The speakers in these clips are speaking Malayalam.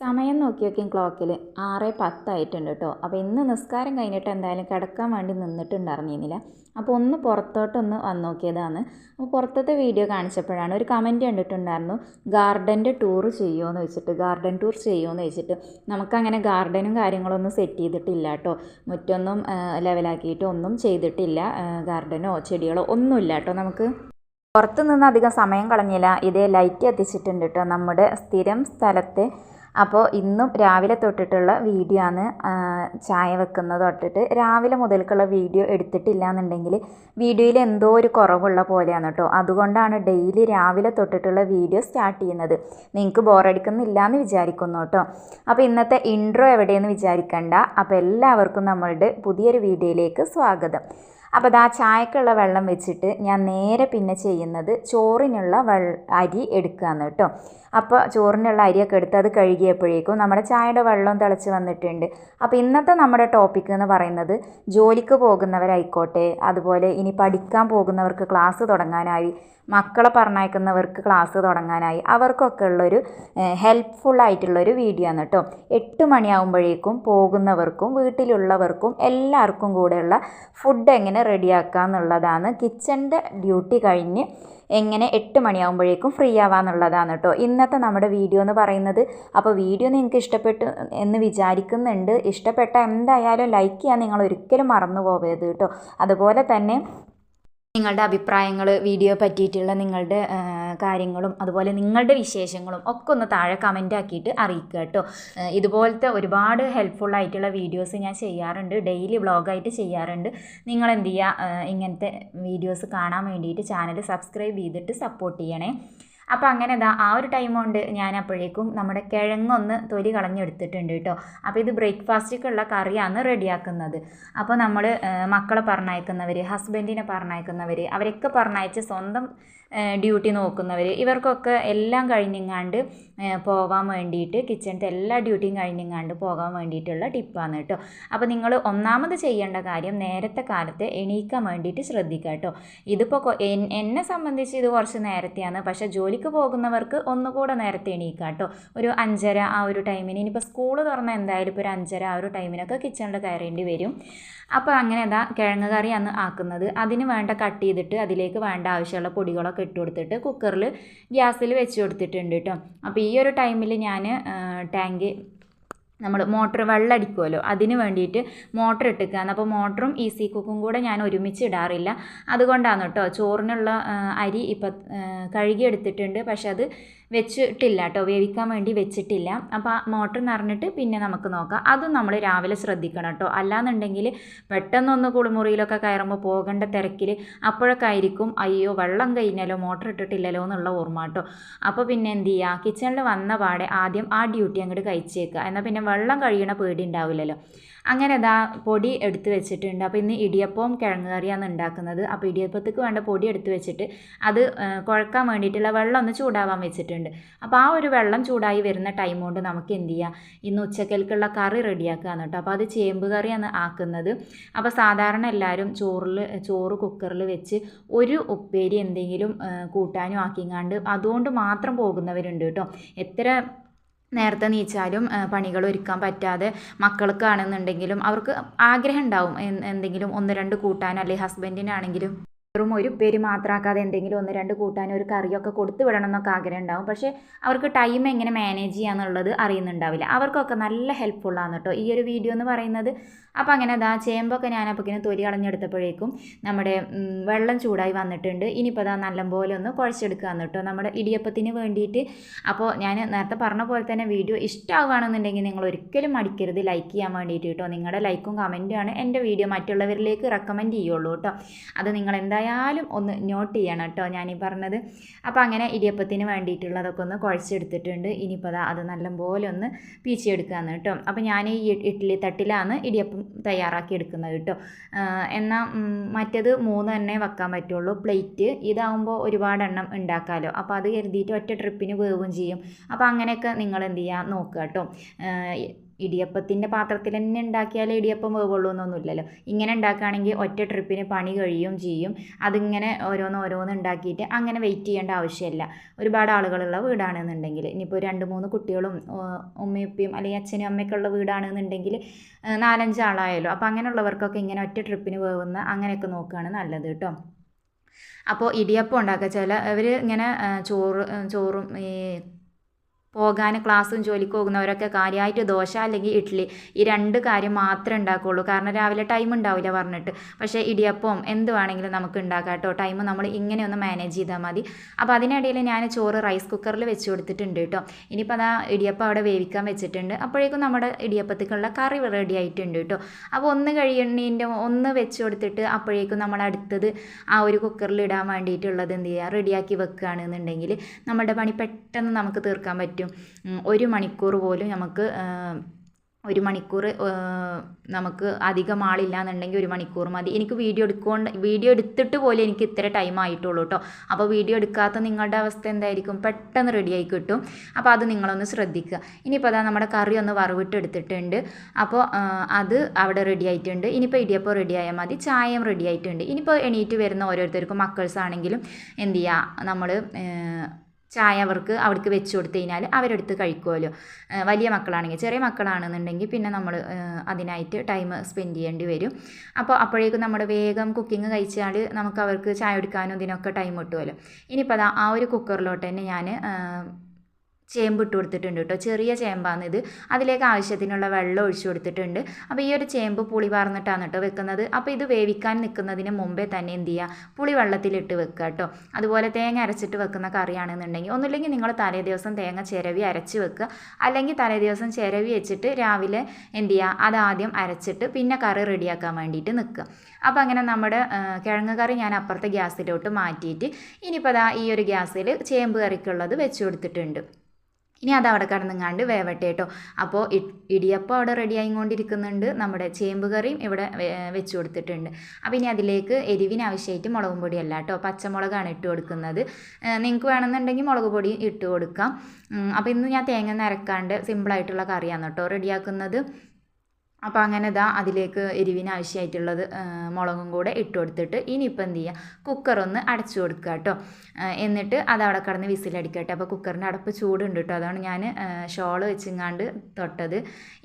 സമയം നോക്കി നോക്കിയും ക്ലോക്കിൽ ആറ് പത്തായിട്ടുണ്ട് കേട്ടോ. അപ്പോൾ ഇന്ന് നിസ്കാരം കഴിഞ്ഞിട്ട് എന്തായാലും കിടക്കാൻ വേണ്ടി നിന്നിട്ടുണ്ടായിരുന്നില്ല. അപ്പോൾ ഒന്ന് പുറത്തോട്ടൊന്ന് വന്ന് നോക്കിയതാണ്. അപ്പോൾ പുറത്തത്തെ വീഡിയോ കാണിച്ചപ്പോഴാണ് ഒരു കമന്റ് കണ്ടിട്ടുണ്ടായിരുന്നു. ഗാർഡന്റെ ടൂർ ചെയ്യുമെന്ന് വെച്ചിട്ട് ഗാർഡൻ ടൂർ ചെയ്യുമെന്ന് വെച്ചിട്ട്. നമുക്കങ്ങനെ ഗാർഡനും കാര്യങ്ങളൊന്നും സെറ്റ് ചെയ്തിട്ടില്ല കേട്ടോ. മുറ്റൊന്നും ലെവലാക്കിയിട്ട് ഒന്നും ചെയ്തിട്ടില്ല. ഗാർഡനോ ചെടികളോ ഒന്നുമില്ല കേട്ടോ നമുക്ക്. പുറത്ത് നിന്ന് അധികം സമയം കളഞ്ഞില്ല. ഇതേ ലൈറ്റ് എത്തിച്ചിട്ടുണ്ട് കേട്ടോ നമ്മുടെ സ്ഥിരം സ്ഥലത്തെ അപ്പോൾ ഇന്നും രാവിലെ തൊട്ടിട്ടുള്ള വീഡിയോ ആണ് ചായ വെക്കുന്നത് തൊട്ടിട്ട്. രാവിലെ മുതൽക്കുള്ള വീഡിയോ എടുത്തിട്ടില്ല എന്നുണ്ടെങ്കിൽ വീഡിയോയിൽ എന്തോ ഒരു കുറവുള്ള പോലെയാണ് കേട്ടോ അതുകൊണ്ടാണ് ഡെയിലി രാവിലെ തൊട്ടിട്ടുള്ള വീഡിയോ സ്റ്റാർട്ട് ചെയ്യുന്നത്. നിങ്ങൾക്ക് ബോറടിക്കുന്നില്ല എന്ന് വിചാരിക്കുന്നു കേട്ടോ അപ്പോൾ ഇന്നത്തെ ഇൻട്രോ എവിടെയെന്ന് വിചാരിക്കണ്ട. അപ്പോൾ എല്ലാവർക്കും നമ്മളുടെ പുതിയൊരു വീഡിയോയിലേക്ക് സ്വാഗതം. അപ്പോൾ ദാ ചായക്കുള്ള വെള്ളം വെച്ചിട്ട് ഞാൻ നേരെ പിന്നെ ചെയ്യുന്നത് ചോറിനുള്ള വെള്ള അരി എടുക്കുകയാണ് കേട്ടോ അപ്പോൾ ചോറിനുള്ള അരിയൊക്കെ എടുത്ത് അത് കഴുകിയപ്പോഴേക്കും നമ്മുടെ ചായയുടെ വെള്ളം തിളച്ച് വന്നിട്ടുണ്ട്. അപ്പോൾ ഇന്നത്തെ നമ്മുടെ ടോപ്പിക് എന്ന് പറയുന്നത് ജോലിക്ക് പോകുന്നവരായിക്കോട്ടെ അതുപോലെ ഇനി പഠിക്കാൻ പോകുന്നവർക്ക് ക്ലാസ് തുടങ്ങാനായി മക്കളെ പറഞ്ഞയക്കുന്നവർക്ക് ക്ലാസ് തുടങ്ങാനായി അവർക്കൊക്കെ ഉള്ളൊരു ഹെൽപ്ഫുൾ ആയിട്ടുള്ളൊരു വീഡിയോ ആണ് കേട്ടോ. എട്ട് മണിയാകുമ്പോഴേക്കും പോകുന്നവർക്കും വീട്ടിലുള്ളവർക്കും എല്ലാവർക്കും കൂടെയുള്ള ഫുഡ് എങ്ങനെ റെഡിയാക്കുക എന്നുള്ളതാണ് കിച്ചന്റെ ഡ്യൂട്ടി കഴിഞ്ഞ് എങ്ങനെ എട്ട് മണിയാകുമ്പോഴേക്കും ഫ്രീ ആവാന്നുള്ളതാണ് കേട്ടോ ഇന്നത്തെ നമ്മുടെ വീഡിയോ എന്ന് പറയുന്നത് അപ്പോൾ വീഡിയോ നിങ്ങൾക്ക് ഇഷ്ടപ്പെട്ടു എന്ന് വിചാരിക്കുന്നുണ്ട്. ഇഷ്ടപ്പെട്ട എന്തായാലും ലൈക്ക് ചെയ്യാൻ നിങ്ങൾ ഒരിക്കലും മറന്നു പോകരുത് കേട്ടോ അതുപോലെ തന്നെ നിങ്ങളുടെ അഭിപ്രായങ്ങൾ വീഡിയോ പറ്റിയിട്ടുള്ള നിങ്ങളുടെ കാര്യങ്ങളും അതുപോലെ നിങ്ങളുടെ വിശേഷങ്ങളും ഒക്കെ ഒന്ന് താഴെ കമന്റ് ആക്കിയിട്ട് അറിയിക്കുക കേട്ടോ. ഇതുപോലത്തെ ഒരുപാട് ഹെൽപ്ഫുൾ ആയിട്ടുള്ള വീഡിയോസ് ഞാൻ ചെയ്യാറുണ്ട്. ഡെയിലി വ്ളോഗായിട്ട് ചെയ്യാറുണ്ട്. നിങ്ങൾ എന്ത് ചെയ്യുക? ഇങ്ങനത്തെ വീഡിയോസ് കാണാൻ വേണ്ടിയിട്ട് ചാനൽ സബ്സ്ക്രൈബ് ചെയ്തിട്ട് സപ്പോർട്ട് ചെയ്യണേ. അപ്പോൾ അങ്ങനെ ഇതാ ആ ഒരു ടൈം കൊണ്ട് ഞാൻ അപ്പോഴേക്കും നമ്മുടെ കിഴങ്ങൊന്ന് തൊലി കളഞ്ഞെടുത്തിട്ടുണ്ട് കേട്ടോ അപ്പോൾ ഇത് ബ്രേക്ക്ഫാസ്റ്റിലേക്കുള്ള കറിയാണ് റെഡിയാക്കുന്നത്. അപ്പോൾ നമ്മൾ മക്കളെ പറഞ്ഞയക്കുന്നവർ ഹസ്ബൻഡിനെ പറഞ്ഞയക്കുന്നവർ അവരൊക്കെ പറഞ്ഞയച്ച് സ്വന്തം ഡ്യൂട്ടി നോക്കുന്നവർ ഇവർക്കൊക്കെ എല്ലാം കഴിഞ്ഞിങ്ങാണ്ട് പോകാൻ വേണ്ടിയിട്ട് കിച്ചണിലത്തെ എല്ലാ ഡ്യൂട്ടിയും കഴിഞ്ഞിങ്ങാണ്ട് പോകാൻ വേണ്ടിയിട്ടുള്ള ടിപ്പാണ് കേട്ടോ. അപ്പോൾ നിങ്ങൾ ഒന്നാമത് ചെയ്യേണ്ട കാര്യം നേരത്തെ കാലത്ത് എണീക്കാൻ വേണ്ടിയിട്ട് ശ്രദ്ധിക്കുക കേട്ടോ. ഇതിപ്പോൾ എന്നെ സംബന്ധിച്ച് ഇത് കുറച്ച് നേരത്തെയാണ്. പക്ഷേ ജോലിക്ക് പോകുന്നവർക്ക് ഒന്നുകൂടെ നേരത്തെ എണീക്കുക കേട്ടോ. ഒരു അഞ്ചര ആ ഒരു ടൈമിന്. ഇനിയിപ്പോൾ സ്കൂൾ തുറന്ന എന്തായാലും ഇപ്പോൾ ഒരു അഞ്ചര ആ ഒരു ടൈമിനൊക്കെ കിച്ചണിൽ കയറേണ്ടി വരും. അപ്പോൾ അങ്ങനെ എന്താ കിഴങ്ങ് അന്ന് ആക്കുന്നത്. അതിന് വേണ്ട കട്ട് ചെയ്തിട്ട് അതിലേക്ക് വേണ്ട ആവശ്യമുള്ള പൊടികളൊക്കെ ഇട്ട് കൊടുത്തിട്ട് കുക്കറിൽ ഗ്യാസിൽ വെച്ച് കൊടുത്തിട്ടുണ്ട് കേട്ടോ അപ്പോൾ ഈ ഒരു ടൈമിൽ ഞാൻ ടാങ്ക് നമ്മൾ മോട്ടർ വെള്ളം അടിക്കുമല്ലോ അതിന് വേണ്ടിയിട്ട് മോട്ടർ ഇട്ടിക്കുകയാണ് അപ്പോൾ മോട്ടറും ഈസി കുക്കും കൂടെ ഞാൻ ഒരുമിച്ച് ഇടാറില്ല. അതുകൊണ്ടാണ് കേട്ടോ ചോറിനുള്ള അരി ഇപ്പം കഴുകിയെടുത്തിട്ടുണ്ട്. പക്ഷെ അത് വെച്ചിട്ടില്ല കേട്ടോ വേവിക്കാൻ വേണ്ടി വെച്ചിട്ടില്ല. അപ്പോൾ മോട്ടർ നിറഞ്ഞിട്ട് പിന്നെ നമുക്ക് നോക്കാം. അതും നമ്മൾ രാവിലെ ശ്രദ്ധിക്കണം കേട്ടോ അല്ലാന്നുണ്ടെങ്കിൽ പെട്ടെന്നൊന്ന് കുളിമുറിയിലൊക്കെ കയറുമ്പോൾ പോകേണ്ട തിരക്കിൽ അപ്പോഴൊക്കെ ആയിരിക്കും അയ്യോ വെള്ളം കഴിഞ്ഞല്ലോ മോട്ടർ ഇട്ടിട്ടില്ലല്ലോ എന്നുള്ള ഓർമ്മ കേട്ടോ അപ്പോൾ പിന്നെ എന്ത് ചെയ്യുക കിച്ചണിൽ വന്ന പാടെ ആദ്യം ആ ഡ്യൂട്ടി അങ്ങോട്ട് കഴിച്ചേക്കുക എന്നാൽ പിന്നെ വെള്ളം കഴിയണ പേടി ഉണ്ടാവില്ലല്ലോ. അങ്ങനെ ഇതാ പൊടി എടുത്ത് വെച്ചിട്ടുണ്ട്. അപ്പോൾ ഇന്ന് ഇടിയപ്പവും കിഴങ്ങ് കറിയാണ് ഉണ്ടാക്കുന്നത്. അപ്പോൾ ഇടിയപ്പത്തേക്ക് വേണ്ട പൊടി എടുത്ത് വെച്ചിട്ട് അത് കുഴക്കാൻ വേണ്ടിയിട്ടുള്ള വെള്ളം ഒന്ന് ചൂടാവാൻ വെച്ചിട്ടുണ്ട്. അപ്പോൾ ആ ഒരു വെള്ളം ചൂടായി വരുന്ന ടൈം കൊണ്ട് നമുക്ക് എന്ത് ചെയ്യാം? ഇന്ന് ഉച്ചക്കൽക്കുള്ള കറി റെഡിയാക്കുകയാണ് കേട്ടോ. അപ്പോൾ അത് ചേമ്പ് കറിയാണ് ആക്കുന്നത്. അപ്പോൾ സാധാരണ എല്ലാവരും ചോറിൽ ചോറ് കുക്കറിൽ വെച്ച് ഒരു ഉപ്പേരി എന്തെങ്കിലും കൂട്ടാനും ആക്കിങ്ങാണ്ട് അതുകൊണ്ട് മാത്രം പോകുന്നവരുണ്ട് കേട്ടോ. എത്ര നേരത്തെ നീച്ചാലും പണികൾ ഒരുക്കാൻ പറ്റാതെ മക്കൾക്കാണെന്നുണ്ടെങ്കിലും അവർക്ക് ആഗ്രഹം ഉണ്ടാവും എന്തെങ്കിലും ഒന്ന് രണ്ട് കൂട്ടാൻ അല്ലെങ്കിൽ ഹസ്ബൻഡിനാണെങ്കിലും വെറും ഒരു പേര് മാത്രമാക്കാതെ എന്തെങ്കിലും ഒന്ന് രണ്ട് കൂട്ടാനും ഒരു കറിയൊക്കെ കൊടുത്തു വിടണം എന്നൊക്കെ ആഗ്രഹം ഉണ്ടാവും പക്ഷേ അവർക്ക് ടൈം എങ്ങനെ മാനേജ് ചെയ്യാന്നുള്ളത് അറിയുന്നുണ്ടാവില്ല. അവർക്കൊക്കെ നല്ല ഹെൽപ്ഫുള്ളാണ് കേട്ടോ ഈ ഒരു വീഡിയോ എന്ന് പറയുന്നത്. അപ്പോൾ അങ്ങനെ അതാ ചേമ്പൊക്കെ ഞാനപ്പോൾ തൊലി കളഞ്ഞെടുത്തപ്പോഴേക്കും നമ്മുടെ വെള്ളം ചൂടായി വന്നിട്ടുണ്ട്. ഇനിയിപ്പോൾ അതാ നല്ലപോലെ ഒന്ന് കുഴച്ചെടുക്കുകയാണ് കേട്ടോ നമ്മുടെ ഇടിയപ്പത്തിന് വേണ്ടിയിട്ട് അപ്പോൾ ഞാൻ നേരത്തെ പറഞ്ഞ പോലെ തന്നെ വീഡിയോ ഇഷ്ടമാവുകയാണെന്നുണ്ടെങ്കിൽ നിങ്ങൾ ഒരിക്കലും മടിക്കരുത്. ലൈക്ക് ചെയ്യാൻ വേണ്ടിയിട്ട് കേട്ടോ നിങ്ങളുടെ ലൈക്കും കമന്റുമാണ് എന്റെ വീഡിയോ മറ്റുള്ളവരിലേക്ക് റെക്കമെൻഡ് ചെയ്യുള്ളൂ കേട്ടോ അത് നിങ്ങൾ എന്തായാലും ഒന്ന് നോട്ട് ചെയ്യണം കേട്ടോ ഞാനീ പറഞ്ഞത്. അപ്പോൾ അങ്ങനെ ഇടിയപ്പത്തിന് വേണ്ടിയിട്ടുള്ളതൊക്കെ ഒന്ന് കുഴച്ചെടുത്തിട്ടുണ്ട്. ഇനിയിപ്പോൾ അത് നല്ലപോലെ ഒന്ന് പീച്ചിയെടുക്കുകയാണ് കേട്ടോ അപ്പോൾ ഞാൻ ഈ ഇഡ്ഡലി തട്ടിലാണ് ഇടിയപ്പം തയ്യാറാക്കി എടുക്കുന്നത് കേട്ടോ എന്നാൽ മറ്റത് മൂന്ന് തന്നെ വെക്കാൻ പറ്റുള്ളൂ. പ്ലേറ്റ് ഇതാവുമ്പോൾ ഒരുപാട് എണ്ണം ഉണ്ടാക്കാമല്ലോ അപ്പോൾ അത് കരുതിയിട്ട് ഒറ്റ ട്രിപ്പിന് വേവും ചെയ്യും. അപ്പോൾ അങ്ങനെയൊക്കെ നിങ്ങൾ എന്ത് ചെയ്യുക നോക്കുക കേട്ടോ ഇടിയപ്പത്തിന്റെ പാത്രത്തിൽ തന്നെ ഉണ്ടാക്കിയാലേ ഇടിയപ്പം വേവുള്ളൂ എന്നൊന്നുമില്ലല്ലോ. ഇങ്ങനെ ഉണ്ടാക്കുകയാണെങ്കിൽ ഒറ്റ ട്രിപ്പിന് പണി കഴിയും ചെയ്യും. അതിങ്ങനെ ഓരോന്ന് ഓരോന്ന് ഉണ്ടാക്കിയിട്ട് അങ്ങനെ വെയിറ്റ് ചെയ്യേണ്ട ആവശ്യമില്ല. ഒരുപാട് ആളുകളുള്ള വീടാണെന്നുണ്ടെങ്കിൽ ഇനിയിപ്പോൾ രണ്ട് മൂന്ന് കുട്ടികളും ഉമ്മയും അല്ലെങ്കിൽ അച്ഛനും അമ്മയൊക്കെ ഉള്ള വീടാണെന്നുണ്ടെങ്കിൽ നാലഞ്ച് ആളായാലോ. അപ്പോൾ അങ്ങനെയുള്ളവർക്കൊക്കെ ഇങ്ങനെ ഒറ്റ ട്രിപ്പിന് വേവുന്ന അങ്ങനെയൊക്കെ നോക്കുകയാണ് നല്ലത് കേട്ടോ. അപ്പോൾ ഇടിയപ്പം ഉണ്ടാക്കുക ചില അവർ ഇങ്ങനെ ചോറ് ചോറും ഈ പോകാൻ ക്ലാസ്സും ജോലിക്ക് പോകുന്നവരൊക്കെ കാര്യമായിട്ട് ദോശ അല്ലെങ്കിൽ ഇഡ്ഡലി ഈ രണ്ട് കാര്യം മാത്രമേ ഉണ്ടാക്കുകയുള്ളൂ കാരണം രാവിലെ ടൈം ഉണ്ടാവില്ല പറഞ്ഞിട്ട്. പക്ഷേ ഇടിയപ്പം എന്ത് വേണമെങ്കിലും നമുക്ക് ഉണ്ടാക്കാം കേട്ടോ ടൈം നമ്മൾ ഇങ്ങനെ ഒന്ന് മാനേജ് ചെയ്താൽ മതി. അപ്പോൾ അതിനിടയിൽ ഞാൻ ചോറ് റൈസ് കുക്കറിൽ വെച്ച് കൊടുത്തിട്ടുണ്ട് കേട്ടോ ഇനിയിപ്പോൾ അതാ ഇടിയപ്പം അവിടെ വേവിക്കാൻ വെച്ചിട്ടുണ്ട്. അപ്പോഴേക്കും നമ്മുടെ ഇടിയപ്പത്തേക്കുള്ള കറി റെഡി ആയിട്ടുണ്ട് കേട്ടോ അപ്പോൾ ഒന്ന് കഴിയണീന്റെ ഒന്ന് വെച്ച് കൊടുത്തിട്ട് അപ്പോഴേക്കും നമ്മൾ അടുത്തത് ആ ഒരു കുക്കറിൽ ഇടാൻ വേണ്ടിയിട്ടുള്ളത് എന്ത് ചെയ്യുക റെഡിയാക്കി വെക്കുകയാണെന്നുണ്ടെങ്കിൽ നമ്മുടെ പണി പെട്ടെന്ന് നമുക്ക് തീർക്കാൻ പറ്റും. ഒരു മണിക്കൂർ പോലും നമുക്ക് ഒരു മണിക്കൂർ നമുക്ക് അധികം ആളില്ല എന്നുണ്ടെങ്കിൽ ഒരു മണിക്കൂർ മതി. എനിക്ക് വീഡിയോ എടുക്കൊണ്ട് വീഡിയോ എടുത്തിട്ട് പോലും എനിക്ക് ഇത്ര ടൈം ആയിട്ടുള്ളൂ കേട്ടോ അപ്പോൾ വീഡിയോ എടുക്കാത്ത നിങ്ങളുടെ അവസ്ഥ എന്തായിരിക്കും? പെട്ടെന്ന് റെഡിയായി കിട്ടും. അപ്പോൾ അത് നിങ്ങളൊന്ന് ശ്രദ്ധിക്കുക. ഇനിയിപ്പോൾ അതാ നമ്മുടെ കറി ഒന്ന് വറവിട്ട് എടുത്തിട്ടുണ്ട്. അപ്പോൾ അത് അവിടെ റെഡി ആയിട്ടുണ്ട്. ഇനിയിപ്പോൾ ഇടിയപ്പോൾ റെഡി ആയാൽ മതി. ചായയും റെഡി ആയിട്ടുണ്ട്. ഇനിയിപ്പോൾ എണീറ്റ് വരുന്ന ഓരോരുത്തർക്കും മക്കൾസ് ആണെങ്കിലും എന്ത് ചെയ്യുക നമ്മൾ ചായ അവർക്ക് അവിടേക്ക് വെച്ച് കൊടുത്തു കഴിഞ്ഞാൽ അവരെടുത്ത് കഴിക്കുമല്ലോ വലിയ മക്കളാണെങ്കിൽ ചെറിയ മക്കളാണെന്നുണ്ടെങ്കിൽ പിന്നെ നമ്മൾ അതിനായിട്ട് ടൈം സ്പെൻഡ് ചെയ്യേണ്ടി വരും. അപ്പോൾ അപ്പോഴേക്കും നമ്മുടെ വേഗം കുക്കിംഗ് കഴിച്ചാൽ നമുക്ക് അവർക്ക് ചായ എടുക്കാനും ഇതിനൊക്കെ ടൈം കിട്ടുമല്ലോ ഇനിയിപ്പോൾ അതാ ആ ഒരു കുക്കറിലോട്ട് തന്നെ ഞാൻ ചേമ്പ് ഇട്ട് കൊടുത്തിട്ടുണ്ട് കേട്ടോ. ചെറിയ ചേമ്പാണ് ഇത്. അതിലേക്ക് ആവശ്യത്തിനുള്ള വെള്ളം ഒഴിച്ചു കൊടുത്തിട്ടുണ്ട്. അപ്പോൾ ഈ ഒരു ചേമ്പ് പുളി വാർന്നിട്ടാണ് കേട്ടോ വെക്കുന്നത്. അപ്പോൾ ഇത് വേവിക്കാൻ നിൽക്കുന്നതിന് മുമ്പേ തന്നെ എന്ത് ചെയ്യുക? പുളി വെള്ളത്തിലിട്ട് വെക്കുക കേട്ടോ. അതുപോലെ തേങ്ങ അരച്ചിട്ട് വെക്കുന്ന കറിയാണെന്നുണ്ടെങ്കിൽ ഒന്നുമില്ലെങ്കിൽ നിങ്ങൾ തലേ ദിവസം തേങ്ങ ചിരവി അരച്ച് വെക്കുക. അല്ലെങ്കിൽ തലേ ദിവസം ചിരവി വെച്ചിട്ട് രാവിലെ എന്ത് ചെയ്യുക? അതാദ്യം അരച്ചിട്ട് പിന്നെ കറി റെഡിയാക്കാൻ വേണ്ടിയിട്ട് നിൽക്കുക. അപ്പോൾ അങ്ങനെ നമ്മുടെ കിഴങ്ങ് കറി ഞാൻ അപ്പുറത്തെ ഗ്യാസിലോട്ട് മാറ്റിയിട്ട് ഇനിയിപ്പോൾ അതാ ഈ ഒരു ഗ്യാസിൽ ചേമ്പ് കറിക്കുള്ളത് വെച്ച് കൊടുത്തിട്ടുണ്ട്. ഇനി അത് അവിടെ കിടന്നുങ്ങാണ്ട് വേവട്ടെ കേട്ടോ അപ്പോൾ ഇടിയപ്പം അവിടെ റെഡി ആയിക്കൊണ്ടിരിക്കുന്നുണ്ട്. നമ്മുടെ ചേമ്പ് കറിയും ഇവിടെ വെച്ച് കൊടുത്തിട്ടുണ്ട്. അപ്പോൾ ഇനി അതിലേക്ക് എരിവിന് ആവശ്യമായിട്ട് മുളകും പൊടിയല്ല കേട്ടോ പച്ചമുളകാണ് ഇട്ട് കൊടുക്കുന്നത്. നിങ്ങൾക്ക് വേണമെന്നുണ്ടെങ്കിൽ മുളക് പൊടി ഇട്ട് കൊടുക്കാം. അപ്പോൾ ഇന്ന് ഞാൻ തേങ്ങ നിരക്കാണ്ട് സിമ്പിളായിട്ടുള്ള കറിയാണ് കേട്ടോ റെഡിയാക്കുന്നത് അപ്പോൾ അങ്ങനെ ഇതാ അതിലേക്ക് എരിവിന് ആവശ്യമായിട്ടുള്ളത് മുളകും കൂടെ ഇട്ട് കൊടുത്തിട്ട് ഇനിയിപ്പോൾ എന്ത് ചെയ്യുക കുക്കറൊന്ന് അടച്ചു കൊടുക്കുക കേട്ടോ. എന്നിട്ട് അത് അവിടെ കിടന്ന് വിസിലടിക്കട്ടെ. അപ്പോൾ കുക്കറിന്റെ അടപ്പ് ചൂടുണ്ട് കേട്ടോ. അതാണ് ഞാൻ ഷോൾ വെച്ചിങ്ങാണ്ട് തൊട്ടത്.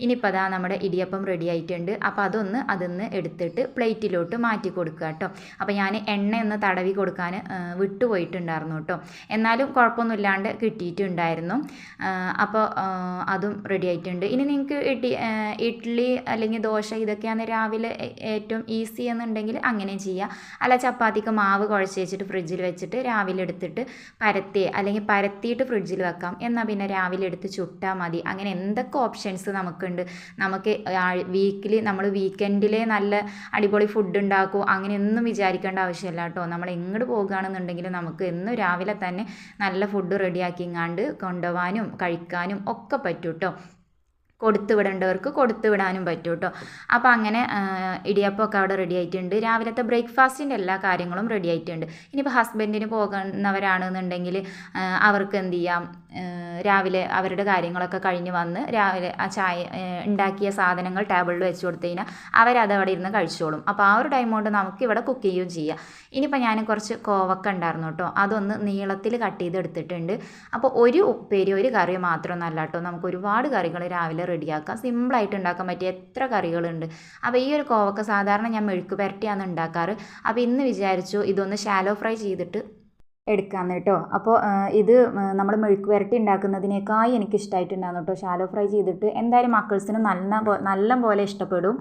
ഇനിയിപ്പോൾ അതാ നമ്മുടെ ഇടിയപ്പം റെഡി ആയിട്ടുണ്ട്. അപ്പോൾ അതൊന്ന് അതൊന്ന് എടുത്തിട്ട് പ്ലേറ്റിലോട്ട് മാറ്റി കൊടുക്കുക കേട്ടോ. അപ്പോൾ ഞാൻ എണ്ണ ഒന്ന് തടവി കൊടുക്കാൻ വിട്ടുപോയിട്ടുണ്ടായിരുന്നു കേട്ടോ. എന്നാലും കുഴപ്പമൊന്നുമില്ലാണ്ട് കിട്ടിയിട്ടുണ്ടായിരുന്നു. അപ്പോൾ അതും റെഡി ആയിട്ടുണ്ട്. ഇനി നിങ്ങൾക്ക് ഇഡ്ഡി ഇഡ്ഡലി അല്ലെങ്കിൽ ദോശ ഇതൊക്കെയാണ് രാവിലെ ഏറ്റവും ഈസി എന്നുണ്ടെങ്കിൽ അങ്ങനെ ചെയ്യുക. അല്ല ചപ്പാത്തിക്ക് മാവ് കുഴച്ച് വെച്ചിട്ട് ഫ്രിഡ്ജിൽ വെച്ചിട്ട് രാവിലെ എടുത്തിട്ട് പരത്തി അല്ലെങ്കിൽ പരത്തിയിട്ട് ഫ്രിഡ്ജിൽ വെക്കാം. എന്നാൽ പിന്നെ രാവിലെ എടുത്ത് ചുട്ടാൽ മതി. അങ്ങനെ എന്തൊക്കെ ഓപ്ഷൻസ് നമുക്കുണ്ട്. നമുക്ക് വീക്കിലി നമ്മൾ വീക്കെൻഡിലെ നല്ല അടിപൊളി ഫുഡ് ഉണ്ടാക്കും. അങ്ങനെയൊന്നും വിചാരിക്കേണ്ട ആവശ്യമില്ല കേട്ടോ. നമ്മൾ എങ്ങോട്ട് പോകുകയാണെന്നുണ്ടെങ്കിൽ നമുക്ക് എന്നും രാവിലെ തന്നെ നല്ല ഫുഡ് റെഡിയാക്കിങ്ങാണ്ട് കൊണ്ടുപോകാനും കഴിക്കാനും ഒക്കെ പറ്റും കേട്ടോ. കൊടുത്തു വിടേണ്ടവർക്ക് കൊടുത്തു വിടാനും പറ്റും കേട്ടോ അപ്പോൾ അങ്ങനെ ഇടിയപ്പമൊക്കെ അവിടെ റെഡി ആയിട്ടുണ്ട്. രാവിലത്തെ ബ്രേക്ക്ഫാസ്റ്റിന്റെ എല്ലാ കാര്യങ്ങളും റെഡി ആയിട്ടുണ്ട്. ഇനിയിപ്പോൾ ഹസ്ബൻഡിന് പോകുന്നവരാണെന്നുണ്ടെങ്കിൽ അവർക്ക് എന്ത് ചെയ്യാം? രാവിലെ അവരുടെ കാര്യങ്ങളൊക്കെ കഴിഞ്ഞ് വന്ന് രാവിലെ ആ ചായ ഉണ്ടാക്കിയ സാധനങ്ങൾ ടേബിളിൽ വെച്ച് കൊടുത്തു കഴിഞ്ഞാൽ അവരത് അവിടെ ഇരുന്ന് കഴിച്ചോളും. അപ്പോൾ ആ ഒരു ടൈം കൊണ്ട് നമുക്ക് ഇവിടെ കുക്ക് ചെയ്യുകയും ചെയ്യാം. ഇനിയിപ്പോൾ ഞാൻ കുറച്ച് കോവക്ക ഉണ്ടായിരുന്നു കേട്ടോ. അതൊന്ന് നീളത്തിൽ കട്ട് ചെയ്ത് എടുത്തിട്ടുണ്ട് അപ്പോൾ ഒരു ഉപ്പേരി ഒരു കറി മാത്രമൊന്നല്ല കേട്ടോ. നമുക്ക് ഒരുപാട് കറികൾ രാവിലെ റെഡിയാക്കാം. സിമ്പിളായിട്ട് ഉണ്ടാക്കാൻ പറ്റിയ എത്ര കറികളുണ്ട്. അപ്പോൾ ഈ ഒരു കോവക്ക സാധാരണ ഞാൻ മെഴുക്ക് പുരട്ടിയാണ് ഉണ്ടാക്കാറ്. അപ്പോൾ ഇന്ന് വിചാരിച്ചു ഇതൊന്ന് ഷാലോ ഫ്രൈ ചെയ്തിട്ട് എടുക്കാമെന്ന് കേട്ടോ. അപ്പോൾ ഇത് നമ്മൾ മെഴുക്ക് പുരട്ടി ഉണ്ടാക്കുന്നതിനേക്കായി എനിക്ക് കേട്ടോ ഷാലോ ഫ്രൈ ചെയ്തിട്ട്. എന്തായാലും മക്കൾസിന് നല്ല നല്ല പോലെ ഇഷ്ടപ്പെടും.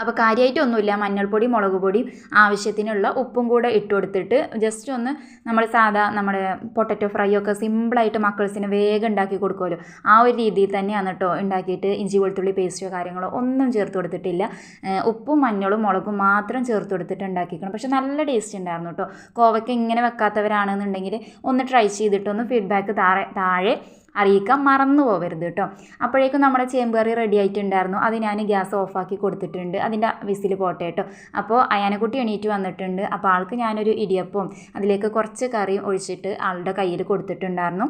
അപ്പോൾ കാര്യമായിട്ടൊന്നുമില്ല മഞ്ഞൾപ്പൊടി മുളക് പൊടി ആവശ്യത്തിനുള്ള ഉപ്പും കൂടെ ഇട്ട് കൊടുത്തിട്ട് ജസ്റ്റ് ഒന്ന് നമ്മൾ സാധാ നമ്മുടെ പൊട്ടറ്റോ ഫ്രൈ ഒക്കെ സിമ്പിളായിട്ട് മക്കൾസിന് വേഗം ഉണ്ടാക്കി കൊടുക്കുമല്ലോ. ആ ഒരു രീതിയിൽ തന്നെയാണ് കേട്ടോ ഉണ്ടാക്കിയിട്ട് ഇഞ്ചി വെളുത്തുള്ളി പേസ്റ്റോ കാര്യങ്ങളോ ഒന്നും ചേർത്ത് കൊടുത്തിട്ടില്ല. ഉപ്പും മഞ്ഞളും മുളകും മാത്രം ചേർത്ത് കൊടുത്തിട്ട് ഉണ്ടാക്കിക്കണം പക്ഷെ നല്ല ടേസ്റ്റ് ഉണ്ടായിരുന്നു കേട്ടോ കോവയ്ക്ക് ഇങ്ങനെ വെക്കാത്തവരാണെന്നുണ്ടെങ്കിൽ ഒന്ന് ട്രൈ ചെയ്തിട്ടൊന്ന് ഫീഡ്ബാക്ക് താഴെ താഴെ അറിയിക്കാൻ മറന്നു പോകരുത് കേട്ടോ അപ്പോഴേക്കും നമ്മുടെ ചേമ്പ് കറി റെഡി ആയിട്ടുണ്ടായിരുന്നു. അത് ഞാൻ ഗ്യാസ് ഓഫാക്കി കൊടുത്തിട്ടുണ്ട്. അതിന്റെ വിസിൽ പോട്ടെ കേട്ടോ അപ്പോൾ അയാനക്കുട്ടി എണീറ്റ് വന്നിട്ടുണ്ട്. അപ്പോൾ ആൾക്ക് ഞാനൊരു ഇടിയപ്പവും അതിലേക്ക് കുറച്ച് കറിയും ഒഴിച്ചിട്ട് ആളുടെ കയ്യിൽ കൊടുത്തിട്ടുണ്ടായിരുന്നു.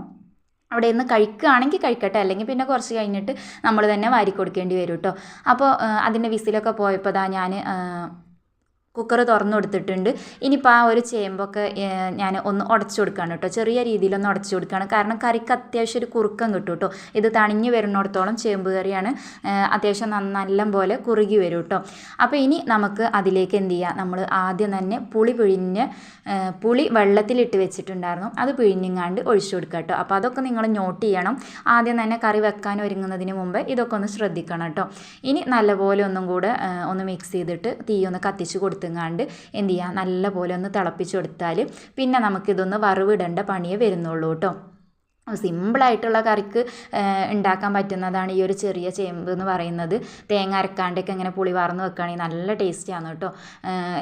അവിടെ നിന്ന് കഴിക്കുകയാണെങ്കിൽ കഴിക്കട്ടെ. അല്ലെങ്കിൽ പിന്നെ കുറച്ച് കഴിഞ്ഞിട്ട് നമ്മൾ തന്നെ വാരി കൊടുക്കേണ്ടി വരും കേട്ടോ അപ്പോൾ അതിന്റെ വിസിലൊക്കെ പോയപ്പോൾ ഞാൻ കുക്കർ തുറന്നു കൊടുത്തിട്ടുണ്ട്. ഇനിയിപ്പോൾ ആ ഒരു ചേമ്പൊക്കെ ഞാൻ ഒന്ന് ഉടച്ചു കൊടുക്കുകയാണ് കേട്ടോ ചെറിയ രീതിയിലൊന്ന് ഉടച്ചു കൊടുക്കുകയാണ് കാരണം കറിക്ക് അത്യാവശ്യം ഒരു കുറുക്കം കിട്ടും കേട്ടോ ഇത് തണിഞ്ഞ് വരുന്നിടത്തോളം ചേമ്പ് കറിയാണ് അത്യാവശ്യം നല്ല പോലെ കുറുകി വരും കേട്ടോ അപ്പോൾ ഇനി നമുക്ക് അതിലേക്ക് എന്ത് ചെയ്യാം? നമ്മൾ ആദ്യം തന്നെ പുളി പിഴിഞ്ഞ് പുളി വെള്ളത്തിലിട്ട് വെച്ചിട്ടുണ്ടായിരുന്നു. അത് പിഴിഞ്ഞിങ്ങാണ്ട് ഒഴിച്ചു കൊടുക്കുക കേട്ടോ അപ്പോൾ അതൊക്കെ നിങ്ങൾ നോട്ട് ചെയ്യണം. ആദ്യം തന്നെ കറി വെക്കാൻ ഒരുങ്ങുന്നതിന് മുമ്പ് ഇതൊക്കെ ഒന്ന് ശ്രദ്ധിക്കണം കേട്ടോ ഇനി നല്ലപോലെ ഒന്നും കൂടെ ഒന്ന് മിക്സ് ചെയ്തിട്ട് തീ ഒന്ന് കത്തിച്ച് കൊടുത്തു എടുത്തുങ്ങാണ്ട് എന്ത് ചെയ്യുക നല്ല പോലെ ഒന്ന് തിളപ്പിച്ച് കൊടുത്താൽ പിന്നെ നമുക്കിതൊന്ന് വറവിടേണ്ട പണിയേ വരുന്നുള്ളൂ കേട്ടോ സിമ്പിളായിട്ടുള്ള കറിക്ക് ഉണ്ടാക്കാൻ പറ്റുന്നതാണ് ഈ ഒരു ചെറിയ ചേമ്പ് എന്ന് പറയുന്നത്. തേങ്ങ അരക്കാണ്ടൊക്കെ ഇങ്ങനെ പുളി വാർന്ന് വെക്കുകയാണെങ്കിൽ നല്ല ടേസ്റ്റിയാണ് കേട്ടോ.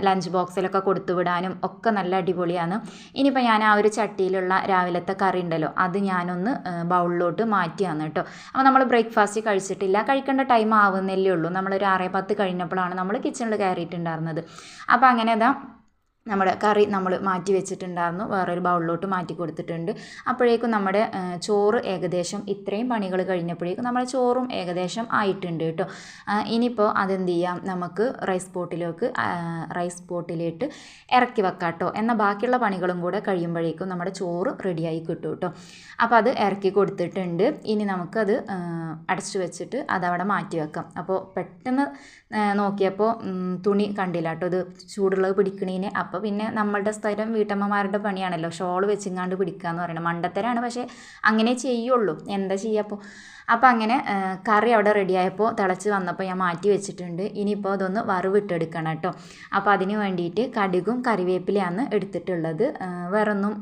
ലഞ്ച് ബോക്സിലൊക്കെ കൊടുത്തു വിടാനും ഒക്കെ നല്ല അടിപൊളിയാണ്. ഇനിയിപ്പോൾ ഞാൻ ആ ഒരു ചട്ടിയിലുള്ള രാവിലത്തെ കറി ഉണ്ടല്ലോ അത് ഞാനൊന്ന് ബൗളിലോട്ട് മാറ്റിയാണ് കേട്ടോ. അപ്പോൾ നമ്മൾ ബ്രേക്ക്ഫാസ്റ്റ് കഴിച്ചിട്ടില്ല. കഴിക്കേണ്ട ടൈം ആവുന്നല്ലേ ഉള്ളൂ. നമ്മളൊരു ആറേ പത്ത് കഴിഞ്ഞപ്പോഴാണ് നമ്മൾ കിച്ചണിൽ കയറിയിട്ടുണ്ടായിരുന്നത്. അപ്പോൾ അങ്ങനെ അതാ നമ്മുടെ കറി നമ്മൾ മാറ്റി വെച്ചിട്ടുണ്ടായിരുന്നു. വേറൊരു ബൗളിലോട്ട് മാറ്റി കൊടുത്തിട്ടുണ്ട്. അപ്പോഴേക്കും നമ്മുടെ ചോറ് ഏകദേശം ഇത്രയും പണികൾ കഴിഞ്ഞപ്പോഴേക്കും നമ്മുടെ ചോറും ഏകദേശം ആയിട്ടുണ്ട് കേട്ടോ. ഇനിയിപ്പോൾ അതെന്ത് ചെയ്യാം? നമുക്ക് റൈസ് പോട്ടിലേക്ക് റൈസ് പോട്ടിലിട്ട് ഇറക്കി വെക്കാം കേട്ടോ. എന്നാൽ ബാക്കിയുള്ള പണികളും കൂടെ കഴിയുമ്പോഴേക്കും നമ്മുടെ ചോറ് റെഡിയായി കിട്ടും കേട്ടോ. അപ്പോൾ അത് ഇറക്കി കൊടുത്തിട്ടുണ്ട്. ഇനി നമുക്കത് അടച്ചു വെച്ചിട്ട് അതവിടെ മാറ്റി വെക്കാം. അപ്പോൾ പെട്ടെന്ന് നോക്കിയപ്പോൾ തുണി കണ്ടില്ല കേട്ടോ ഇത് ചൂടുള്ളത് പിടിക്കണീന്. അപ്പോൾ പിന്നെ നമ്മളുടെ സ്ഥലം വീട്ടമ്മമാരുടെ പണിയാണല്ലോ. ഷോൾ വെച്ചിങ്ങാണ്ട് പിടിക്കുക എന്ന് പറയുന്നത് മണ്ടത്തരാണ്. പക്ഷേ അങ്ങനെ ചെയ്യുള്ളൂ. എന്താ ചെയ്യുക അപ്പോൾ അങ്ങനെ കറി അവിടെ റെഡിയായപ്പോൾ തിളച്ച് വന്നപ്പോൾ ഞാൻ മാറ്റി വെച്ചിട്ടുണ്ട്. ഇനിയിപ്പോൾ അതൊന്ന് വറവിട്ടെടുക്കണം കേട്ടോ അപ്പോൾ അതിന് വേണ്ടിയിട്ട് കടുകും കറിവേപ്പിലയാണ് എടുത്തിട്ടുള്ളത്. വേറൊന്നും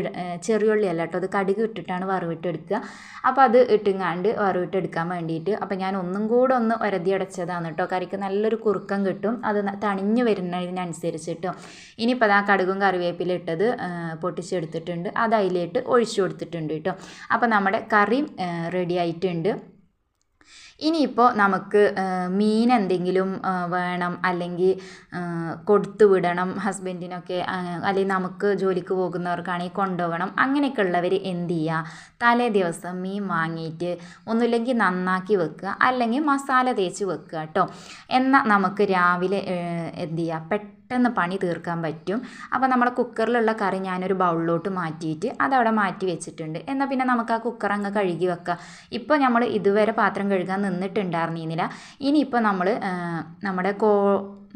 ഇട ചെറിയുള്ളി അല്ല കേട്ടോ. അത് കടുക് ഇട്ടിട്ടാണ് വറവിട്ടെടുക്കുക അപ്പോൾ അത് ഇട്ടുങ്ങാണ്ട് വറവിട്ടെടുക്കാൻ വേണ്ടിയിട്ട് അപ്പോൾ ഞാൻ ഒന്നും കൂടെ ഒന്ന് ഒരതി അടച്ചതാണ് കേട്ടോ. കറിക്ക് നല്ലൊരു കുറുക്കം കിട്ടും. അത് തണിഞ്ഞ് വരുന്നതിനനുസരിച്ച് കേട്ടോ ഇനിയിപ്പോൾ ആ കടുകും കറിവേപ്പില ഇട്ടത് പൊട്ടിച്ചെടുത്തിട്ടുണ്ട്. അത് അതിലേട്ട് ഒഴിച്ചു കൊടുത്തിട്ടുണ്ട് കേട്ടോ. അപ്പോൾ നമ്മുടെ കറി റെഡി ആയിട്ടുണ്ട്. ഇനിയിപ്പോൾ നമുക്ക് മീൻ എന്തെങ്കിലും വേണം അല്ലെങ്കിൽ കൊടുത്തു വിടണം ഹസ്ബൻഡിനൊക്കെ അല്ലെങ്കിൽ നമുക്ക് ജോലിക്ക് പോകുന്നവർക്കാണെങ്കിൽ കൊണ്ടുപോകണം. അങ്ങനെയൊക്കെ ഉള്ളവർ എന്ത് ചെയ്യുക തലേ ദിവസം മീൻ വാങ്ങിയിട്ട് ഒന്നുമില്ലെങ്കിൽ നന്നാക്കി വെക്കുക അല്ലെങ്കിൽ മസാല തേച്ച് വെക്കുക കേട്ടോ എന്നാൽ നമുക്ക് രാവിലെ എന്ത് ചെയ്യുക പെട്ടെന്ന് പണി തീർക്കാൻ പറ്റും. അപ്പോൾ നമ്മൾ കുക്കറിലുള്ള കറി ഞാനൊരു ബൗളിലോട്ട് മാറ്റിയിട്ട് അതവിടെ മാറ്റി വെച്ചിട്ടുണ്ട്. എന്നാൽ പിന്നെ നമുക്ക് ആ കുക്കർ അങ്ങ് കഴുകി വെക്കാം. ഇപ്പോൾ നമ്മൾ ഇതുവരെ പാത്രം കഴുകാൻ നിന്നിട്ടുണ്ടായിരുന്നില്ല. ഇനിയിപ്പോൾ നമ്മൾ നമ്മുടെ കോ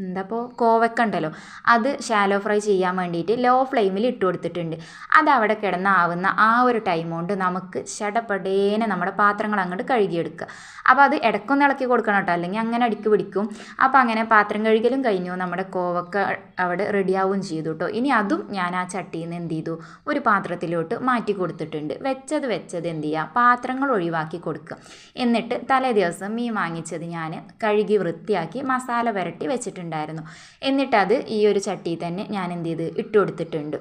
എന്താ ഇപ്പോൾ കോവക്ക ഉണ്ടല്ലോ. അത് ഷാലോ ഫ്രൈ ചെയ്യാൻ വേണ്ടിയിട്ട് ലോ ഫ്ലെയിമിൽ ഇട്ട് കൊടുത്തിട്ടുണ്ട്. അതവിടെ കിടന്നാവുന്ന ആ ഒരു ടൈം കൊണ്ട് നമുക്ക് ചടപടേനെ നമ്മുടെ പാത്രങ്ങൾ അങ്ങോട്ട് കഴുകിയെടുക്കുക. അപ്പോൾ അത് ഇടക്കൊന്ന് ഇളക്കി കൊടുക്കണം കേട്ടോ. അല്ലെങ്കിൽ അങ്ങനെ അടിക്ക് പിടിക്കും. അപ്പോൾ അങ്ങനെ പാത്രം കഴുകലും കഴിഞ്ഞു. നമ്മുടെ കോവക്ക അവിടെ റെഡിയാവുകയും ചെയ്തു കേട്ടോ. ഇനി അതും ഞാൻ ആ ചട്ടിയിൽ നിന്ന് എന്ത് ചെയ്തു? ഒരു പാത്രത്തിലോട്ട് മാറ്റി കൊടുത്തിട്ടുണ്ട്. വെച്ചത് വെച്ചത് എന്ത് ചെയ്യുക? പാത്രങ്ങൾ ഒഴിവാക്കി കൊടുക്കുക. എന്നിട്ട് തലേ ദിവസം മീൻ വാങ്ങിച്ചത് ഞാൻ കഴുകി വൃത്തിയാക്കി മസാല പുരട്ടി വെച്ചിട്ടുണ്ട്. ഉണ്ടായിരുന്നു. എന്നിട്ടത് ഈ ഒരു ചട്ടിയിൽ തന്നെ ഞാൻ എന്ത് ചെയ്ത്? ഇട്ട് കൊടുത്തിട്ടുണ്ട്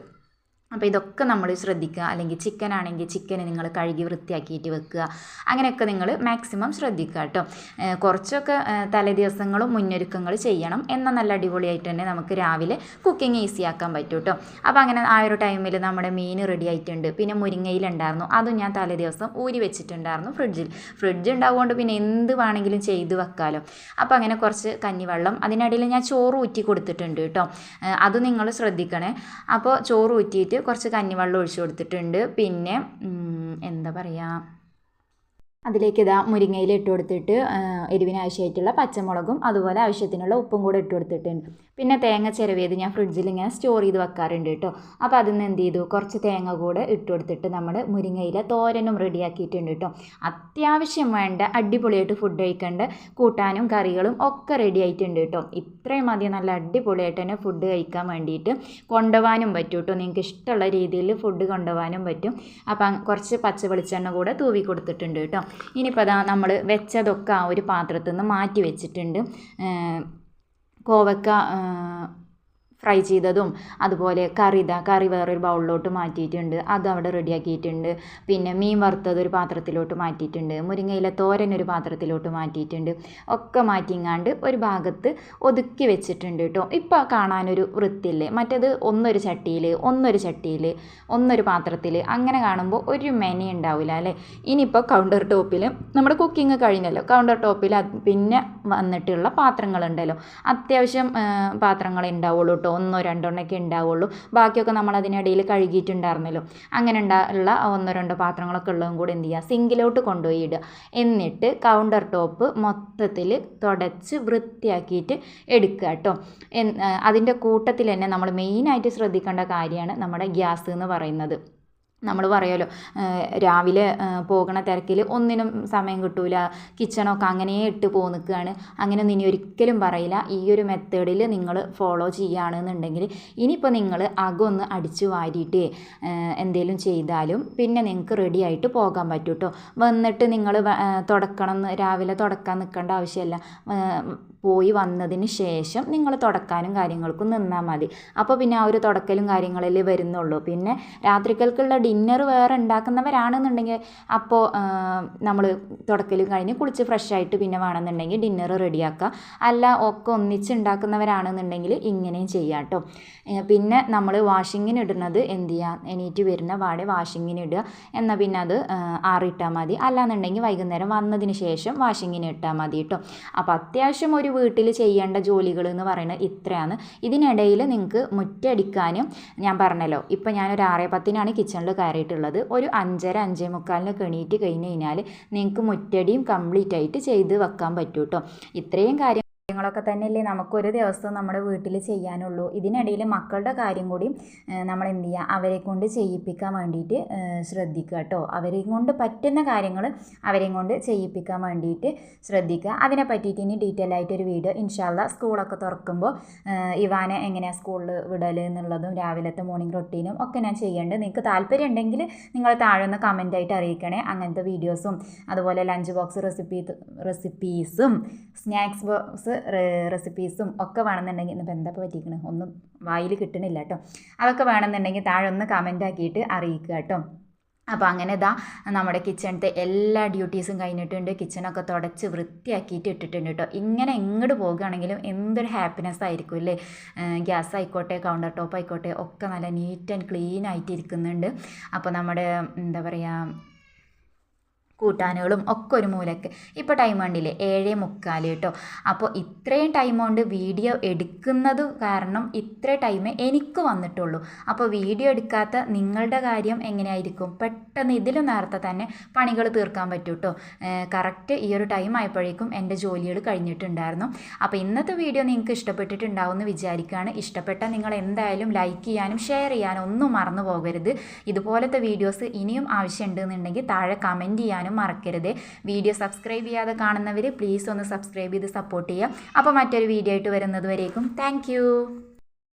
അപ്പോൾ ഇതൊക്കെ നമ്മൾ ശ്രദ്ധിക്കുക. അല്ലെങ്കിൽ ചിക്കൻ ആണെങ്കിൽ ചിക്കൻ നിങ്ങൾ കഴുകി വൃത്തിയാക്കിയിട്ട് വെക്കുക. അങ്ങനെയൊക്കെ നിങ്ങൾ മാക്സിമം ശ്രദ്ധിക്കുക കേട്ടോ. കുറച്ചൊക്കെ തലേദിവസങ്ങളും മുന്നൊരുക്കങ്ങൾ ചെയ്യണം. എന്നാൽ നല്ല അടിപൊളിയായിട്ട് തന്നെ നമുക്ക് രാവിലെ കുക്കിംഗ് ഈസി ആക്കാൻ പറ്റും കേട്ടോ. അപ്പോൾ അങ്ങനെ ആ ഒരു ടൈമിൽ നമ്മുടെ മീൻ റെഡി ആയിട്ടുണ്ട്. പിന്നെ മുരിങ്ങയിലുണ്ടായിരുന്നു അതും ഞാൻ തലേദിവസം ഊരി വെച്ചിട്ടുണ്ടായിരുന്നു ഫ്രിഡ്ജിൽ ഫ്രിഡ്ജ് ഉണ്ടാവുകൊണ്ട് പിന്നെ എന്ത് വേണമെങ്കിലും ചെയ്ത് വെക്കാമല്ലോ അപ്പോൾ അങ്ങനെ കുറച്ച് കഞ്ഞിവെള്ളം. അതിനിടയിൽ ഞാൻ ചോറ് ഊറ്റി കൊടുത്തിട്ടുണ്ട് കേട്ടോ. അത് നിങ്ങൾ ശ്രദ്ധിക്കണേ. അപ്പോൾ ചോറ് ഊറ്റിയിട്ട് കുറച്ച് കഞ്ഞിവെള്ളം ഒഴിച്ചു കൊടുത്തിട്ടുണ്ട്. പിന്നെ എന്താ പറയുക അതിലേക്ക് ഇതാ മുരിങ്ങയിൽ ഇട്ട് കൊടുത്തിട്ട് എരിവിന് ആവശ്യമായിട്ടുള്ള പച്ചമുളകും അതുപോലെ ആവശ്യത്തിനുള്ള ഉപ്പും കൂടെ ഇട്ട് കൊടുത്തിട്ടുണ്ട്. പിന്നെ തേങ്ങ ചിരവിയത് ഞാൻ ഫ്രിഡ്ജിൽ ഇങ്ങനെ സ്റ്റോർ ചെയ്ത് വെക്കാറുണ്ട് കേട്ടോ. അപ്പോൾ അതിൽ നിന്ന് എന്ത് ചെയ്തു? കുറച്ച് തേങ്ങ കൂടെ ഇട്ട് കൊടുത്തിട്ട് നമ്മൾ മുരിങ്ങയിലെ തോരനും റെഡിയാക്കിയിട്ടുണ്ട് കേട്ടോ. അത്യാവശ്യം വേണ്ട അടിപൊളിയായിട്ട് ഫുഡ് കഴിക്കേണ്ട കൂട്ടാനും കറികളും ഒക്കെ റെഡി ആയിട്ടുണ്ട് കേട്ടോ. ഇത്രയും മതി നല്ല അടിപൊളിയായിട്ട് തന്നെ ഫുഡ് കഴിക്കാൻ വേണ്ടിയിട്ട്. കൊണ്ടുപോകാനും പറ്റും കേട്ടോ. നിങ്ങൾക്ക് ഇഷ്ടമുള്ള രീതിയിൽ ഫുഡ് കൊണ്ടുപോകാനും പറ്റും. അപ്പം കുറച്ച് പച്ച വെളിച്ചെണ്ണ കൂടെ തൂവി കൊടുത്തിട്ടുണ്ട് കേട്ടോ. ഇനിയിപ്പോൾ അതാ നമ്മൾ വെച്ചതൊക്കെ ആ ഒരു പാത്രത്തിൽ നിന്ന് മാറ്റി വെച്ചിട്ടുണ്ട്. കോവക്ക ഫ്രൈ ചെയ്തതും അതുപോലെ കറി ഇതാ കറി വേറൊരു ബൗളിലോട്ട് മാറ്റിയിട്ടുണ്ട് അത് അവിടെ റെഡിയാക്കിയിട്ടുണ്ട്. പിന്നെ മീൻ വറുത്തത് ഒരു പാത്രത്തിലോട്ട് മാറ്റിയിട്ടുണ്ട് മുരിങ്ങയില തോരൻ ഒരു പാത്രത്തിലോട്ട് മാറ്റിയിട്ടുണ്ട്. ഒക്കെ മാറ്റിങ്ങാണ്ട് ഒരു ഭാഗത്ത് ഒതുക്കി വെച്ചിട്ടുണ്ട് കേട്ടോ. ഇപ്പോൾ കാണാനൊരു വൃത്തിയില്ലേ? മറ്റേത് ഒന്നൊരു ചട്ടിയിൽ ഒന്നൊരു ചട്ടിയിൽ ഒന്നൊരു പാത്രത്തിൽ അങ്ങനെ കാണുമ്പോൾ ഒരു മെനി ഉണ്ടാവില്ല അല്ലേ? ഇനിയിപ്പോൾ കൗണ്ടർ ടോപ്പിൽ നമ്മുടെ കുക്കിംഗ് കഴിഞ്ഞല്ലോ. കൗണ്ടർ ടോപ്പിൽ പിന്നെ വന്നിട്ടുള്ള പാത്രങ്ങളുണ്ടല്ലോ. അത്യാവശ്യം പാത്രങ്ങൾ ഉണ്ടാവുള്ളൂ ഒന്നോ രണ്ടെണ്ണമൊക്കെ ഉണ്ടാവുള്ളൂ. ബാക്കിയൊക്കെ നമ്മൾ അതിനിടയിൽ കഴുകിയിട്ടുണ്ടായിരുന്നല്ലോ. അങ്ങനെ ഉള്ള ഒന്നോ രണ്ടോ പാത്രങ്ങളൊക്കെ ഉള്ളതും കൂടി എന്ത് ചെയ്യുക സിങ്കിലോട്ട് കൊണ്ടുപോയി ഇടുക. എന്നിട്ട് കൗണ്ടർ ടോപ്പ് മൊത്തത്തിൽ തുടച്ച് വൃത്തിയാക്കിയിട്ട് എടുക്കുക കേട്ടോ. അതിന്റെ കൂട്ടത്തിൽ തന്നെ നമ്മൾ മെയിനായിട്ട് ശ്രദ്ധിക്കേണ്ട കാര്യമാണ് നമ്മുടെ ഗ്യാസ് എന്ന് പറയുന്നത്. നമ്മൾ പറയുമല്ലോ രാവിലെ പോകണ തിരക്കിൽ ഒന്നിനും സമയം കിട്ടൂല കിച്ചണൊക്കെ അങ്ങനെ ഇട്ട് പോ നിൽക്കുകയാണ് അങ്ങനെ ഇനി ഒരിക്കലും പറയില്ല. ഈ ഒരു മെത്തേഡിൽ നിങ്ങൾ ഫോളോ ചെയ്യുകയാണെന്നുണ്ടെങ്കിൽ ഇനിയിപ്പോൾ നിങ്ങൾ അകമൊന്ന് അടിച്ചു വാരിയിട്ട് എന്തെങ്കിലും ചെയ്താലും പിന്നെ നിങ്ങൾക്ക് റെഡി ആയിട്ട് പോകാൻ പറ്റൂട്ടോ. വന്നിട്ട് നിങ്ങൾ തുടക്കണം രാവിലെ തുടക്കാൻ നിൽക്കേണ്ട ആവശ്യമില്ല പോയി വന്നതിന് ശേഷം നിങ്ങൾ തുടക്കാനും കാര്യങ്ങൾക്കും നിന്നാൽ മതി. അപ്പോൾ പിന്നെ ആ ഒരു തുടക്കലും കാര്യങ്ങളല്ലേ വരുന്നുള്ളൂ. പിന്നെ രാത്രികൾക്കുള്ള ഡിന്നർ വേറെ ഉണ്ടാക്കുന്നവരാണെന്നുണ്ടെങ്കിൽ അപ്പോൾ നമ്മൾ തുടക്കലും കഴിഞ്ഞ് കുളിച്ച് ഫ്രഷ് ആയിട്ട് പിന്നെ വേണമെന്നുണ്ടെങ്കിൽ ഡിന്നർ റെഡിയാക്കുക അല്ല ഒക്കെ ഒന്നിച്ച് ഉണ്ടാക്കുന്നവരാണെന്നുണ്ടെങ്കിൽ ഇങ്ങനെയും ചെയ്യാം കേട്ടോ. പിന്നെ നമ്മൾ വാഷിങ്ങിന് ഇടുന്നത് എന്ത് ചെയ്യുക എണീറ്റ് വരുന്ന പാടെ വാഷിങ്ങിന് ഇടുക. എന്നാൽ പിന്നെ അത് ആറിയിട്ടാൽ മതി. അല്ലാന്നുണ്ടെങ്കിൽ വൈകുന്നേരം വന്നതിന് ശേഷം വാഷിങ്ങിന് ഇട്ടാൽ മതി കേട്ടോ. അപ്പോൾ അത്യാവശ്യം ഒരു വീട്ടിൽ ചെയ്യേണ്ട ജോലികൾ എന്ന് പറയുന്നത് ഇത്രയാണ്. ഇതിനിടയിൽ നിങ്ങൾക്ക് മുറ്റടിക്കാനും ഞാൻ പറഞ്ഞല്ലോ ഇപ്പം ഞാനൊരു ആറേ പത്തിനാണ് കിച്ചണിൽ കയറിയിട്ടുള്ളത്. ഒരു അഞ്ചര അഞ്ചേ മുക്കാലിന് കെണീറ്റ് കഴിഞ്ഞ് കഴിഞ്ഞാൽ നിങ്ങൾക്ക് മുറ്റടിയും കംപ്ലീറ്റ് ആയിട്ട് ചെയ്ത് വെക്കാൻ പറ്റും കേട്ടോ ഇത്രയും കാര്യം കാര്യങ്ങളൊക്കെ തന്നെയല്ലേ നമുക്കൊരു ദിവസം നമ്മുടെ വീട്ടിൽ ചെയ്യാനുള്ളൂ. ഇതിനിടയിൽ മക്കളുടെ കാര്യം കൂടി നമ്മൾ എന്ത് ചെയ്യുക? അവരെ കൊണ്ട് ചെയ്യിപ്പിക്കാൻ വേണ്ടിയിട്ട് ശ്രദ്ധിക്കുക കേട്ടോ. അവരെയും കൊണ്ട് പറ്റുന്ന കാര്യങ്ങൾ അവരെയും കൊണ്ട് ചെയ്യിപ്പിക്കാൻ വേണ്ടിയിട്ട് ശ്രദ്ധിക്കുക. അതിനെ പറ്റിയിട്ട് ഇനി ഡീറ്റെയിൽ ആയിട്ടൊരു വീഡിയോ ഇൻഷാല്ല സ്കൂളൊക്കെ തുറക്കുമ്പോൾ ഇവാനെ എങ്ങനെയാണ് സ്കൂളിൽ വിടൽ എന്നുള്ളതും രാവിലത്തെ മോർണിംഗ് റൊട്ടീനും ഒക്കെ ഞാൻ ചെയ്യേണ്ടത്. നിങ്ങൾക്ക് താല്പര്യം ഉണ്ടെങ്കിൽ നിങ്ങൾ താഴെ ഒന്ന് കമന്റായിട്ട് അറിയിക്കണേ. അങ്ങനത്തെ വീഡിയോസും അതുപോലെ ലഞ്ച് ബോക്സ് റെസിപ്പി റെസിപ്പീസും സ്നാക്സ് ബോക്സ് റെസിപ്പീസും ഒക്കെ വേണമെന്നുണ്ടെങ്കിൽ ഇന്നിപ്പോൾ എന്താ പറ്റിയിരിക്കണം ഒന്നും വായിൽ കിട്ടണില്ല കേട്ടോ അതൊക്കെ വേണമെന്നുണ്ടെങ്കിൽ താഴെ ഒന്ന് കമന്റ് ആക്കിയിട്ട് അറിയിക്കുക കേട്ടോ അപ്പോൾ അങ്ങനെ ഇതാ നമ്മുടെ കിച്ചണത്തെ എല്ലാ ഡ്യൂട്ടീസും കഴിഞ്ഞിട്ടുണ്ട്. കിച്ചണൊക്കെ തുടച്ച് വൃത്തിയാക്കിയിട്ട് ഇട്ടിട്ടുണ്ട് കേട്ടോ ഇങ്ങനെ എങ്ങോട്ട് പോകുകയാണെങ്കിലും എന്തൊരു ഹാപ്പിനെസ് ആയിരിക്കും അല്ലേ ഗ്യാസ് ആയിക്കോട്ടെ കൗണ്ടർ ടോപ്പ് ആയിക്കോട്ടെ ഒക്കെ നല്ല നീറ്റ് ആൻഡ് ക്ലീൻ ആയിട്ട് ഇരിക്കുന്നുണ്ട് അപ്പോൾ നമ്മുടെ എന്താ പറയുക കൂട്ടാനുകളും ഒക്കെ ഒരു മൂലക്ക്. ഇപ്പോൾ ടൈം കണ്ടില്ലേ? ഏഴേ മുക്കാൽ കേട്ടോ. അപ്പോൾ ഇത്രയും ടൈം കൊണ്ട് വീഡിയോ എടുക്കുന്നത് കാരണം ഇത്ര ടൈം എനിക്ക് വന്നിട്ടുള്ളൂ. അപ്പോൾ വീഡിയോ എടുക്കാത്ത നിങ്ങളുടെ കാര്യം എങ്ങനെയായിരിക്കും? പെട്ടെന്ന് ഇതിലും നേരത്തെ തന്നെ പണികൾ തീർക്കാൻ പറ്റും കേട്ടോ കറക്റ്റ് ഈ ഒരു ടൈം ആയപ്പോഴേക്കും എന്റെ ജോലികൾ കഴിഞ്ഞിട്ടുണ്ടായിരുന്നു. അപ്പോൾ ഇന്നത്തെ വീഡിയോ നിങ്ങൾക്ക് ഇഷ്ടപ്പെട്ടിട്ടുണ്ടാവും എന്ന് വിചാരിക്കുകയാണ്. ഇഷ്ടപ്പെട്ട നിങ്ങൾ എന്തായാലും ലൈക്ക് ചെയ്യാനും ഷെയർ ചെയ്യാനും ഒന്നും മറന്നു പോകരുത്. ഇതുപോലത്തെ വീഡിയോസ് ഇനിയും ആവശ്യമുണ്ടെന്നുണ്ടെങ്കിൽ താഴെ കമന്റ് ചെയ്യാനും ചെയ്യാനും മറക്കരുത്. വീഡിയോ സബ്സ്ക്രൈബ് ചെയ്യാതെ കാണുന്നവർ പ്ലീസ് ഒന്ന് സബ്സ്ക്രൈബ് ചെയ്ത് സപ്പോർട്ട് ചെയ്യുക. അപ്പോൾ മറ്റൊരു വീഡിയോ ആയിട്ട് വരുന്നത് വരേക്കും. താങ്ക്